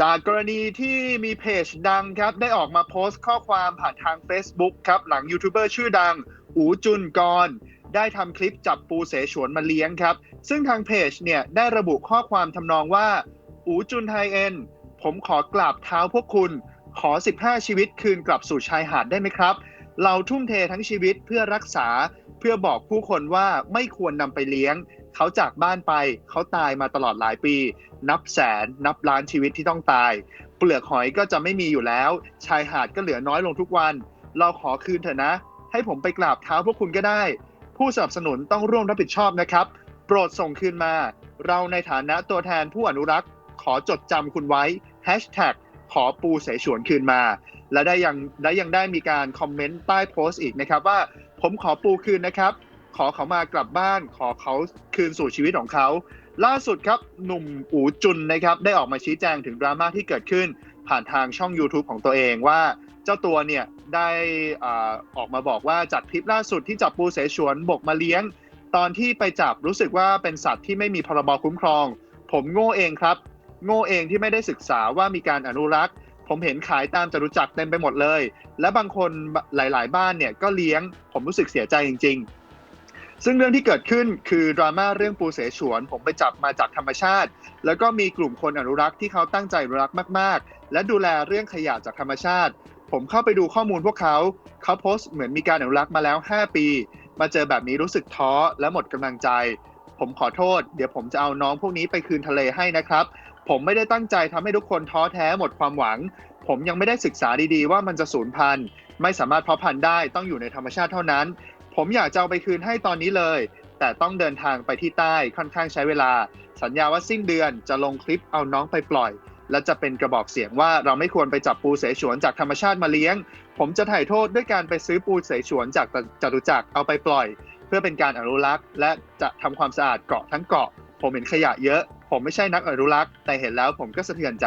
จากกรณีที่มีเพจดังครับ ได้ออกมาโพสต์ข้อความผ่านทาง Facebook ครับ หลังยูทูบเบอร์ชื่อดัง อูจุนกร ได้ทำคลิปจับปูเสฉวนมาเลี้ยงครับ ซึ่งทางเพจเนี่ย ได้ระบุข้อความทำนองว่า อูจุนไฮเอ็น ผมขอกราบเท้าพวกคุณ ขอ 15 ชีวิตคืนกลับสู่ชายหาดได้ไหมครับ เราทุ่มเททั้งชีวิตเพื่อรักษาเพื่อบอกผู้คนว่าไม่ควรนำไปเลี้ยง เขาจากบ้านไปเขาตายมาตลอดหลายปี นับแสนนับล้านชีวิตที่ต้องตาย เปลือกหอยก็จะไม่มีอยู่แล้ว ชายหาดก็เหลือน้อยลงทุกวัน เราขอคืนเถอะนะ ให้ผมไปกราบเท้าพวกคุณก็ได้ ผู้สนับสนุนต้องร่วมรับผิดชอบนะครับ โปรดส่งคืนมา เราในฐานะตัวแทนผู้อนุรักษ์ ขอจดจำคุณไว้ Hashtag ขอปูเสฉวนคืนมา และได้ยังได้ยังได้มีการคอมเมนต์ใต้โพสต์อีกนะครับว่าผมขอปูคืนนะครับ ขอเขามากลับบ้าน ขอเขาคืนสู่ชีวิตของเขา ล่าสุดครับหนุ่มอูจุนนะครับได้ออกมาชี้แจงถึงดราม่าที่เกิดขึ้น ผ่านทางช่อง YouTube ของตัวเองว่าเจ้าตัวเนี่ยได้ออกมาบอกว่าจากคลิปล่าสุดที่จับปูเสฉวนบกมาเลี้ยง ตอนที่ไปจับรู้สึกว่าเป็นสัตว์ที่ไม่มีพรบคุ้มครอง ผมโง่เองครับ โง่เองที่ไม่ได้ศึกษาว่ามีการอนุรักษ์ผมเห็นขายตามจตุจักรเต็มไปหมดเลย และบางคนหลาย ๆ บ้านเนี่ยก็เลี้ยง ผมรู้สึกเสียใจจริง ๆ ซึ่งเรื่องที่เกิดขึ้นคือดราม่าเรื่องปูเสฉวน ผมไปจับมาจากธรรมชาติ แล้วก็มีกลุ่มคนอนุรักษ์ที่เขาตั้งใจอนุรักษ์มาก ๆ และดูแลเรื่องขยะจากธรรมชาติ ผมเข้าไปดูข้อมูลพวกเขา เขาโพสต์เหมือนมีการอนุรักษ์มาแล้ว 5 ปี มาเจอแบบนี้รู้สึกท้อและหมดกำลังใจ ผมขอโทษ เดี๋ยวผมจะเอาน้องพวกนี้ไปคืนทะเลให้นะครับ ผมไม่ได้ตั้งใจทำให้ทุกคนท้อแท้หมดความหวัง ผมยังไม่ได้ศึกษาดีๆ ว่ามันจะสูญพันธุ์ไม่สามารถเพาะพันธุ์ได้ต้องอยู่ในธรรมชาติเท่านั้น ผมอยากจะเอาไปคืนให้ตอนนี้เลย แต่ต้องเดินทางไปที่ใต้ค่อนข้างใช้เวลา สัญญาว่าสิ้นเดือนจะลงคลิปเอาน้องไปปล่อย และจะเป็นกระบอกเสียงว่าเราไม่ควรไปจับปูเสฉวนจากธรรมชาติมาเลี้ยง ผมจะถ่ายโทษด้วยการไปซื้อปูเสฉวนจากจตุจักรเอาไปปล่อย เพื่อเป็นการอนุรักษ์ และจะทำความสะอาดเกาะทั้งเกาะ ผมเห็นขยะเยอะ ผมไม่ใช่นักอนุรักษ์ แต่เห็นแล้วผมก็สะเทือนใจ